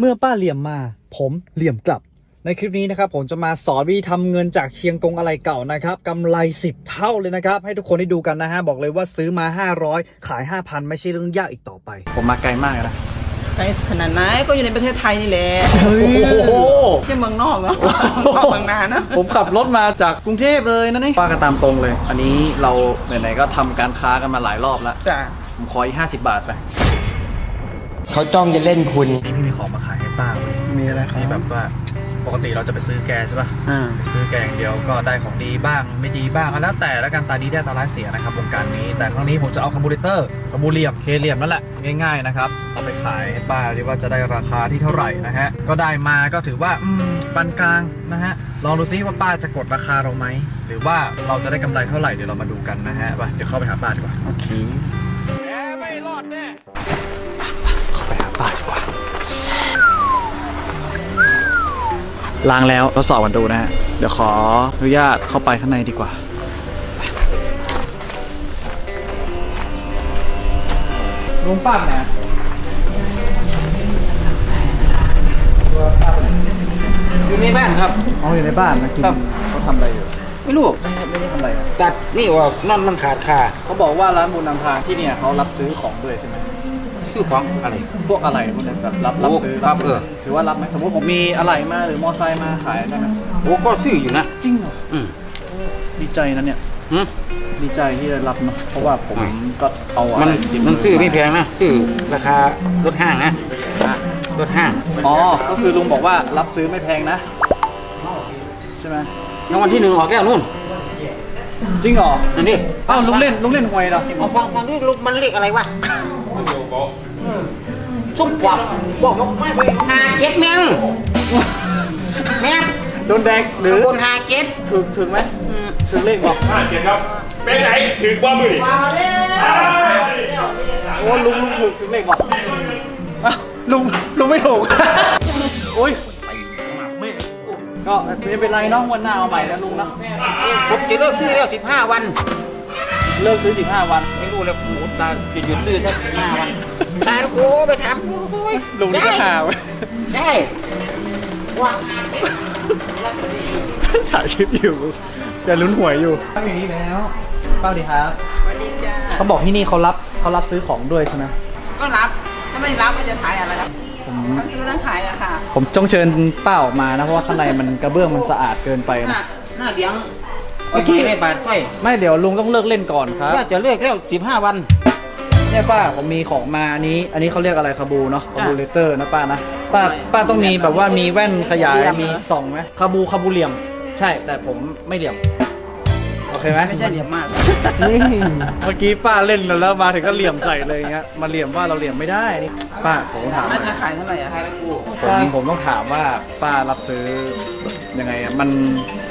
เมื่อป้าเหลี่ยมมา ผมเหลี่ยมกลับ ในคลิปนี้นะครับผมจะมาสอนวิธีทำเงินจากเชียงกงอะไรเก่านะครับกำไร 10 เท่าเลยนะครับให้ทุกคนได้ดูกันนะฮะบอกเลยว่าซื้อมา 500 ขาย 5,000 ไม่ใช่เรื่องยากอีกต่อไป ผมมาไกลมากนะไกลขนาดไหนก็อยู่ในประเทศไทยนี่แหละโอ้โหไม่ใช่เมืองนอกเนาะนอกเมืองนานะผมขับรถมาจากกรุงเทพเลยนะนี่ป้าก็ตามตรงเลย อันนี้เราไหนๆก็ทำการค้ากันมาหลายรอบแล้วจ้ะผมขออีก50 บาทไป เขาจ้องจะเล่นคุณ นี่พี่มีของมาขายให้ป้าเว้ยมีอะไรครันี่แบบว่าปกติเราจะไปซื้อแกใช่ป่ะอ่า ไปซื้อแกอย่างเดียวก็ได้ของดีบ้างไม่ดีบ้างก็แล้วแต่แล้วกันตาดีได้ตาร้ายเสียนะครับวงการนี้ แต่ครั้งนี้ผมจะเอาคาร์บูเรเตอร์คาร์บูเรียมเคเรียมนั่นแหละง่ายๆนะครับเอาไปขายให้ป้าดีว่าจะได้ราคาที่เท่าไหร่นะฮะก็ได้มาก็ถือว่าอืมปานกลางนะฮะลองดูซิว่าป้าจะกดราคาเราไหมหรือว่าเราจะได้กำไรเท่าไหร่เดี๋ยวเรามาดูกันนะฮะไปเดี๋ยวเข้าไปหาป้าดีกว่า โอเคเข้า ล้างแล้วทดสอบกันดูนะฮะเดี๋ยวขออนุญาตเข้าไปข้างในดีกว่า ลุงป้าไหนอยู่ในบ้านครับ อ๋ออยู่ในบ้านนะกินครับ เขาทำอะไรอยู่ ไม่รู้ไม่ได้ไม่ได้ทำอะไรอะตัดนี่ออกนั่นมันขาดคาเขาบอกว่าร้านบุญนำทางที่เนี่ยเขารับซื้อของด้วยใช่ไหม ชื่อของอะไร พวกอะไรพวกนี้แบบรับรับซื้อครับซื้เออถือว่ารับไหมสมมติผมมีอะไรมาหรือมอไซค์มาขายได้ไหมโอ้ก็ซื้ออยู่นะจริงเหรออืมดีใจนะเนี่ยหืมดีใจที่ได้รับเนาะเพราะว่าผมอืมก็เอาอะมันไรติดมันซื้อไม่แพงนะซื้อราคารถห้างนะรถห้างอ๋อก็คือลุงบอกว่ารับซื้อไม่แพงนะใช่ไหมรางวัลที่หนึ่งออกแล้วนู่นจริงเหรอ นั่นดิอ้าวลุงเล่นลุงเล่นหวยเหรอเอาฟังฟังนี่ลูกมันเลขอะไรวะ ซุ่มกวักบอกว่าไม่ไปหาเจ็ดแม่งแม่งโดนแดงหรือข้างบนหาเจ็ดถึงถึงไหมถึงเลขบอกห้าเจ็ดครับเป็นไหนถือว่ามือโอ้ลุงลุงถึงถึงเลขบอกอ้าวลุงลุงไม่ถูกโอ้ยก็ไม่เป็นไรเนาะวันหน้าเอาใหม่นะลุงนะผมจะเลิกซื้อแล้วสิบห้าวัน เลิกซื้อ 15 วันไม่รู้แล้วโอ้โหตาจะหยุดซื้อแค่สิบห้าวันตายแล้วกูไปถามกูกูลุงนี่ก็ได้หาไว้ได้ว่าถ่ายคลิปอยู่จะลุ้นหวยอยู่ป้าอย่างนี้แล้วป้าดีครับสวัสดีจ้าเขาบอกที่นี่เขารับเขารับซื้อของด้วยใช่ไหมก็รับถ้าไม่รับก็จะขายอะไรครับผมทั้งซื้อทั้งขายอะค่ะ ผมจงเชิญป้าออกมานะเพราะว่าข้างในมันกระเบื้องมันสะอาดเกินไปหน้านะหน้าเลี้ยง เมื่อกี้ในบาทไฟไม่เดี๋ยวลุงต้องเลิกเล่นก่อนครับ ว่าจะเลิกแล้วสิบห้าวัน เนี่ยป้าผมมีของมาอันนี้ อันนี้เขาเรียกอะไรคาบูเนาะคาจ้ะบูเลเตอร์นะป้านะป้าป้าต้องมีแบบว่ามีแว่นขยายเหลี่ยมมีส่องไหมคาบูคาบูเหลี่ยม ใช่แต่ผมไม่เหลี่ยมโอ เคไหมไม่ใช่เหลี่ยมมาก เมื่อกี้ป้าเล่นแล้วมาถึงก็เหลี่ยมใส่เลยอย่างเงี้ยมาเหลี่ยมว่าเราเหลี่ยมไม่ได้นี่ป้าผมถามหน่าน่จะอยขายเท่าไหร่อะคะผมผมต้องถามว่าป้ารับซื้อยังไงอะมัน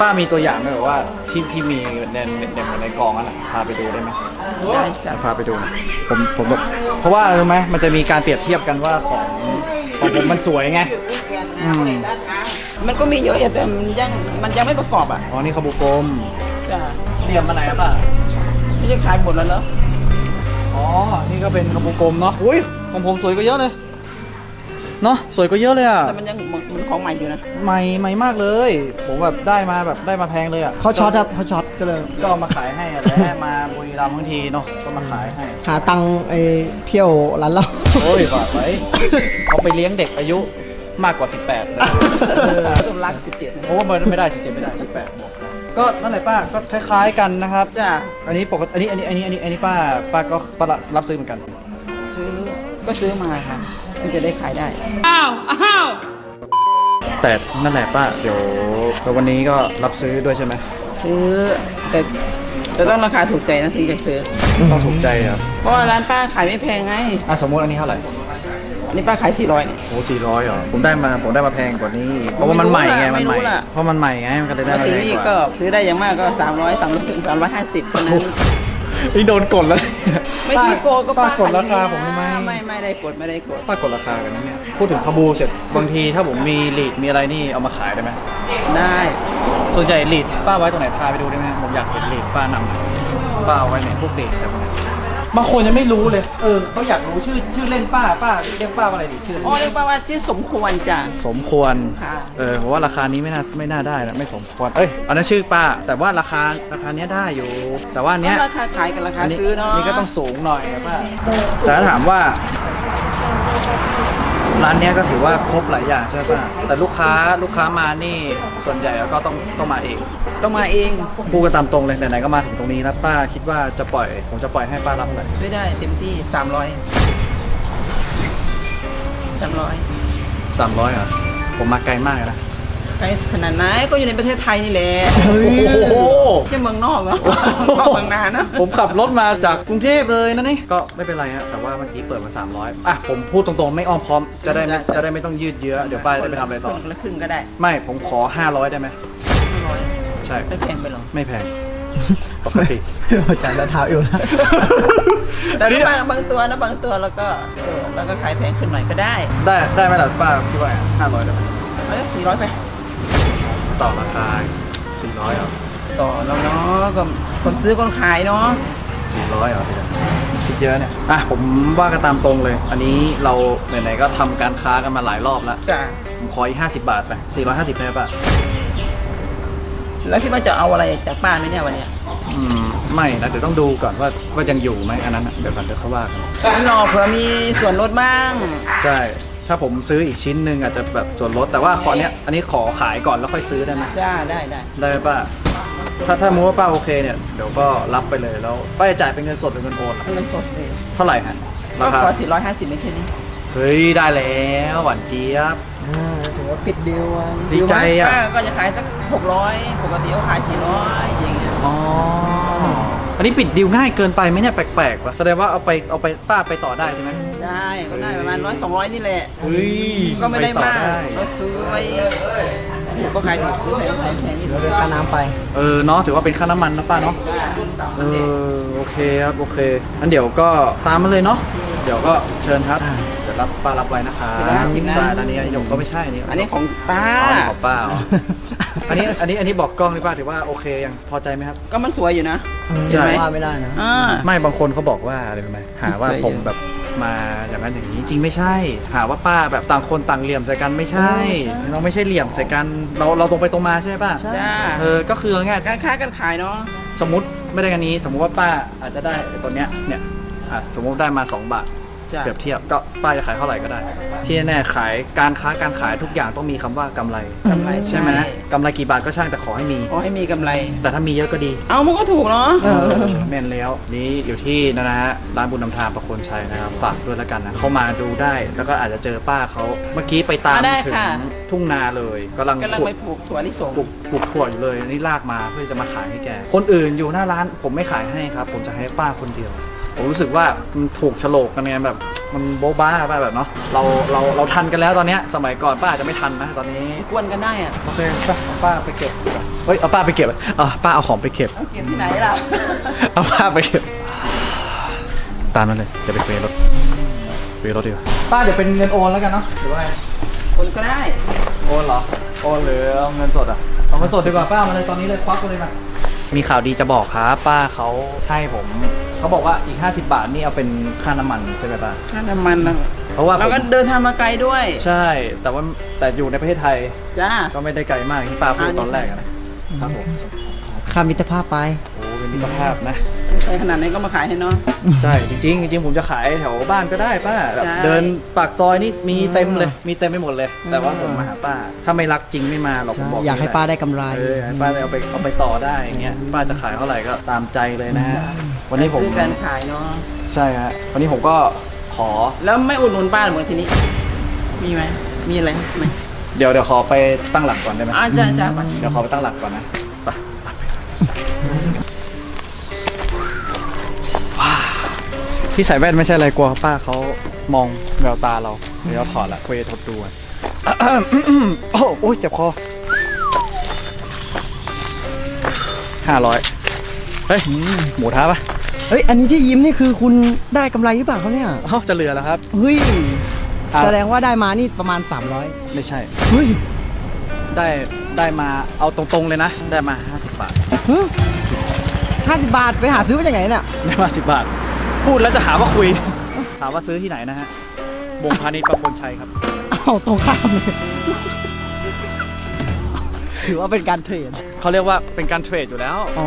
ป้ามีตัวอย่างไหมแบบว่าที่ที่มีในในในในกองอะพาไปดูได้ไหมได้จ้ะพาไปดูหน่อยผมผมแบบเพราะว่ารู้ไหมมันจะมีการเปรียบเทียบกันว่าของของผมมันสวยไงอืมมันก็มีเยอะอยู่แต่มันยังมันยังไม่ประกอบอะอ๋อนี่คาบูกลมจ้ะ เหลี่ยมมาไหนอะป้าไม่ใช่ขายหมดแล้วเหรออ๋อ นี่ก็เป็นคาบูกลมเนาะอุ้ยของผมสวยกว่าเยอะเลยเนาะสวยกว่าเยอะเลยอะแต่มันยังเหมือนเหมือนของใหม่อยู่นะ ใหม่ใหม่มากเลย ผมแบบได้มาแบบได้มาแพงเลยอะเขาช็อตครับเขาช็อตก็เลยก็เอามาขายให้อะแต่ให้มาบุรีรัมย์บางทีเนาะก็มาขายให้ หาตังค์ไอ้เที่ยวร้านเรา โอ้ยฝากไว้เขาไปเลี้ยงเด็กอายุมากกว่า 18เลย เออสุรักสิบเจ็ดโอ้มันไม่ได้17ไม่ได้18บวกนะ ก็นั่นแหละป้าก็คล้าย ๆกันนะครับจ้ะอันนี้ปกติอันนี้อันนี้อันนี้อันนี้อันนี้ป้าป้าก็ป้ารับซื้อเหมือนกัน ซื้อก็ซื้อมาค่ะถึงจะได้ขายได้แต่นั่นแหละป้าเดี๋ยวแต่วันนี้ก็รับซื้อด้วยใช่ไหมซื้อแต่แต่ต้องราคาถูกใจนะถึงจะซื้อต้องถูกใจครับเพราะว่าร้านป้าขายไม่แพงไงอะสมมติอันนี้เท่าไหร่ อันนี้ป้าขาย 400เนี่ย โอ้สี่ร้อยเหรอ ผมได้มาผมได้มาแพงกว่านี้เพราะว่ามันใหม่ไงไม่มันใหรู้ม่ล่ะ เพราะมันใหม่ไงมันก็เลยได้มามาถึงแพงนี่กก็ว่าซื้อได้อย่างมากก็ 300 300ถึง350คนนั้นนี่โดนกดแล้วเนี่ยไม่ที่โกงก็ป้าป้ากดราคาผมทำไม ไม่ไม่ได้กดไม่ได้กดป้ากดราคากันนะเนี่ยพูดถึงคาบูเสร็จบางทีถ้าผมมีลีดมีอะไรนี่เอามาขายได้ไหมได้ส่วนใหญ่ลีดป้าไว้ตรงไหนพาไปดูได้ไหมผมอยากเห็นลีดป้านำป้าเอาไว้เนี่ยพวกลีดแบบนี้ บางคนยังไม่รู้เลย เออเขาอยากรู้ชื่อชื่อเล่นป้าป้าเรียกป้าว่าอะไรดีชื่ออ๋อเรียกว่าว่าชื่อสมควรจ้ะ สมควร ค่ะ เออผมว่าราคานี้ไม่น่าไม่น่าได้นะไม่สมควร เอ้ยอันนั้นชื่อป้า แต่ว่าราคาราคาเนี้ยได้อยู่ แต่ว่าอันเนี้ยราคาขายกับราคาซื้อเนาะนี่ก็ต้องสูงหน่อยนะป้าแต่ถ้าถามว่า ร้านเนี้ยก็ถือว่าครบหลายอย่างใช่ไหมป้าแต่ลูกค้าลูกค้ามานี่ส่วนใหญ่ก็ต้องต้องมาเอง ต้องมาเองพูดกันตามตรงเลยไหนๆก็มาถึงตรงนี้แล้วป้าคิดว่าจะปล่อยผมจะปล่อยให้ป้ารับเลยช่วยได้เต็มที่ 300 300 สามร้อยเหรอผมมาไกลมากเลยนะ ไกลขนาดไหนก็อยู่ในประเทศไทยนี่แหละโอ้โหจะเมืองนอกเนาะนอกเมืองนาเนาะผมขับรถมาจากกรุงเทพเลยนะนี่ก็ไม่เป็นไรฮะแต่ว่าเมื่อกี้เปิดมา 300อะผมพูดตรงๆไม่อ้อมค้อมจะได้ไม่จะได้ไม่ต้องยืดเยื้อเดี๋ยวป้าจะได้ไปทำอะไรต่อคนละครึ่งก็ได้ไม่ผมขอ 500 ได้ไหม500ใช่ไม่แพงไปหรอไม่แพงปกติจ่ายแล้วเท้าอยู่นะแต่นี่บางบางตัวนะบางตัวแล้วก็เออแล้วก็ขายแพงขึ้นหน่อยก็ได้ ได้ได้ไหมล่ะป้าคิดว่า500ได้ไหมเอาสักสี่ร้อยไป ต่อราคา 400เหรอต่อแล้วเนาะก็คนซื้อคนขายเนาะ400เหรอพี่จ๊ะคิดเยอะเนี่ยอะผมว่ากันตามตรงเลย อันนี้เราไหนๆก็ทำการค้ากันมาหลายรอบแล้วจ้ะผมขออีก50 บาทไป450ได้ไหมป้าแล้วคิดว่าจะเอาอะไรจากป้าไหมเนี่ยวันเนี้ยอืมไม่นะเดี๋ยวต้องดูก่อนว่าว่ายังอยู่ไหมอันนั้นน่ะเดี๋ยวก่อนเดี๋ยวเขาว่ากันพี่หนอเผื่อมีส่วนลดบ้าง ใช่ ถ้าผมซื้ออีกชิ้นหนึ่งอาจจะแบบส่วนลดแต่ว่าขอเนี้ยอันนี้ขอขายก่อนแล้วค่อยซื้อได้ไหมจ้าได้ได้ได้ไหมป้าถ้าถ้ามูว่าป้าโอเคเนี่ยเดี๋ยวก็รับไปเลยแล้วป้าจะจ่ายเป็นเงินสดหรือเงินโอนเงินสดเสร็จเท่าไหร่ฮะก็ราคาขอ450ไม่ใช่นี่เฮ้ยได้แล้วหวานเจี๊ยบอ่าถือว่าปิดดีลอะดีใจอะป้าก็จะขายสัก600ปกติเขาขาย400อย่างเงี้ยอ๋อ อันนี้ปิดดีลง่ายเกินไปไหมเนี่ยแปลกๆว่ะแสดงว่าเอาไปเอาไปป้าไปต่อได้ใช่ไหมได้ก็ได้ประมาณ100 200นี่แหละ เฮ้ยก็ไม่ได้ปต่อมากเราซื้อไว้ก็ขายถูกซื้อแพงแพงแพงนี่เดี๋ยวเดินค่าน้ำไป เออเนาะถือว่าเป็นค่าน้ำมันนะป้าเนาะ เออโอเคครับโอเคงั้นเดี๋ยวก็ตามมาเลยเนาะเดี๋ยวก็เชิญครับอ่าเดี๋ยว รับป้ารับไว้นะคะทีละ50นะ ใช่อันนี้อันนี้ผมก็ไม่ใช่อันนี้อันนี้ของป้า อ๋ออันนี้ของป้าอ๋อ อันนี้อันนี้อันนี้บอกกล้องนี่ป้าถือว่าโอเคยังพอใจไหมครับ ก็มันสวยอยู่นะ ใช่ว่าไม่ได้นะ อ่า ไม่บางคนเขาบอกว่าอะไรรู้ไหมหาว่าใส่ผมแบบมาอย่างนั้นอย่างนี้จริงไม่ใช่ หาว่าป้าแบบต่างคนต่างเหลี่ยมใส่กันไม่ใช่ เราไม่ใช่เหลี่ยมใส่กันเราเราตรงไปตรงมาใช่ไหมป้าจ้า เออก็คือง่ายการค้าการขายเนาะ สมมติไม่ได้กันนี้ สมมุติว่าป้าอาจจะได้ตัวเนี้ยเนี่ยอะสมมติได้มา 2 บาท จ้าเปรียบเทียบก็ป้าจะขายเท่าไหร่ก็ได้ ที่แน่ๆขายการค้าการขายทุกอย่างต้องมีคำว่ากำไร กำไรใช่ไหมกำไรกี่บาทก็ช่างแต่ขอให้มี ขอให้มีกำไร แต่ถ้ามีเยอะก็ดี เอามันก็ถูกเนาะเออแม่นแล้ว นี่อยู่ที่นะฮะร้านบุญนำทางประโคนชัยนะครับฝากด้วยแล้วกันนะเข้ามาดูได้ แล้วก็อาจจะเจอป้าเขาเมื่อกี้ไปตามอ่าได้ถึงค่ะ ทุ่งนาเลยกำลังกำลังขุดไปปลูกถั่วลิสง ปลูกปลูกถั่วอยู่เลยนี่ลากมาเพื่อจะมาขายให้แก คนอื่นอยู่หน้าร้านผมไม่ขายให้ครับ ผมจะให้ป้าคนเดียว ผมรู้สึกว่ามันถูกโฉลกกันไงแบบมันโบ๊ะบ้าป้าแบบเนาะเราเราเราทันกันแล้วตอนเนี้ยสมัยก่อนป้าอาจจะไม่ทันนะตอนนี้กวนกันได้อะโอเคป้าป้าไปเก็บเฮ้ยเอาป้าไปเก็บอะป้าเอาของไปเก็บเอาเก็บที่ไหนล่ะ เอาป้าไปเก็บ ตามนั้นเลยเดี๋ยวไปเปย์รถเปย์รถดีกว่าป้าเดี๋ยวเป็นเงินโอนแล้วกันเนาะหรือว่าไงคนก็ได้ โอนเหรอโอนหรือเอาเงินสดอะเอาเงินสดดีกว่าป้ามาเลยตอนนี้เลยควักมาเลยมา มีข่าวดีจะบอกครับป้าเขาให้ผม เขาบอกว่าอีก 50 บาทนี่เอาเป็นค่าน้ำมันใช่ไหมป้า ค่าน้ำมันนะเพราะว่าเราก็ผมเดินทางมาไกลด้วยใช่ แต่ว่าแต่อยู่ในประเทศไทยจ้า ก็ไม่ได้ไกลมากอย่างที่ป้าพูดตอนแรกอะนะครับผมค่ามิตรภาพไป โอ้เป็นมิตรภาพนะ ใช้ขนาดไหนก็มาขายให้เนาะ ใช่จริงๆจริงๆผมจะขายแถวบ้านก็ได้ป้าแบบใช่เดินปากซอยนี่มีเต็มเลย มีเต็มไปหมดเลย แต่ว่าผมมาหาป้า ถ้าไม่รักจริงไม่มาหรอกผมบอกอยากให้ป้าได้กำไร เอออยากให้ป้าได้เอาไปเอาไปต่อได้อย่างเงี้ยป้าจะขายเท่าไหร่ก็ตามใจเลยนะฮะวันนี้ผมซื้อการขายเนาะ ใช่ฮะวันนี้ผมก็ขอ แล้วไม่อุดหนุนป้าเหมือนทีนี้ มีไหม มีอะไรไหมเดี๋ยวเดี๋ยวขอไปตั้งหลักก่อนได้ไหมอ่าจ้าจ้าไป เดี๋ยวขอไปตั้งหลักก่อนนะ ที่ใส่แว่นไม่ใช่อะไรกลัวป้าเขามองแววตาเราเดี๋ยวเราถอดละคุยทดดูอะอะอะอืมอืมโอ้โอ้ยเจ็บคอห้าร้อยเฮ้ยหมูท้าปะเฮ้ย อันนี้ที่ยิ้มนี่คือคุณได้กำไรหรือเปล่าเขาเนี่ยเอ้าจะเหลือแล้วครับ เฮ้ยอะแสดงว่าได้มานี่ประมาณไม่ใช่300เฮ้ย ได้ได้มาเอาตรงๆเลยนะ ได้มา 50 บาทห้าสิบบาทไปหาซื้อมาจากไหนเนี่ย ได้มา 10 บาทโพูดแล้วจะหาว่าคุย ถามว่าซื้อที่ไหนนะฮะวงพาณิชย์ประโคนชัยครับ เอาตรงข้ามเลยถือว่าเป็นการเทรดเขาเรียกว่าเป็นการเทรดอยู่แล้ว อ๋อ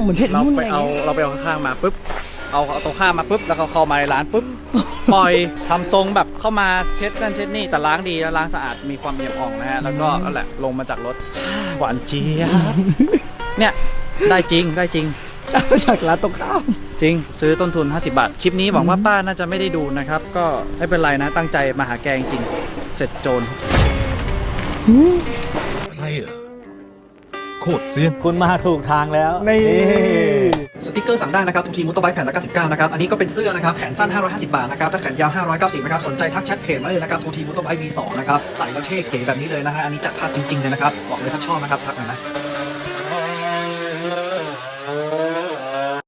เหมือนเทรดเราหุ้นไปอะไรเอาเงี้ยเราไปเอาข้างๆมาปุ๊บ เอาเอาตรงข้ามมาปุ๊บ แล้วก็เข้ามาในร้านปุ๊บ ปล่อยทำทรงแบบเข้ามาเช็ดนั่นเช็ดนี่ แต่ล้างดีแล้วล้างสะอาด มีความเอี่ยมอ่องนะฮะ แล้วก็นั่นแหละลงมาจากรถ หวานเจี๊ยบเนี่ย ได้จริง ได้จริงเอาจากร้านตรงข้าม จริง ซื้อต้นทุน 50 บาท คลิปนี้หวังว่าป้าน่าจะไม่ได้ดูนะครับ ก็ไม่เป็นไรนะ ตั้งใจมาหาแกจริงๆเสร็จโจรใครเหรอโคตรเซียนคุณมาถูกทางแล้วนี่สติกเกอร์สั่งได้นะครับทุกทีมอเตอร์ไบค์แผ่นละ99นะครับ อันนี้ก็เป็นเสื้อนะครับ แขนสั้น 550 บาทนะครับ ถ้าแขนยาว 590 นะครับ สนใจทักแชทเพจมาเลยนะครับทูทีมอเตอร์ไบค์ V2 นะครับ ใส่แล้วเท่เก๋แบบนี้เลยนะฮะ อันนี้จัดภาพจริงๆเลยนะครับ บอกเลยถ้าชอบนะครับทักหน่อยนะ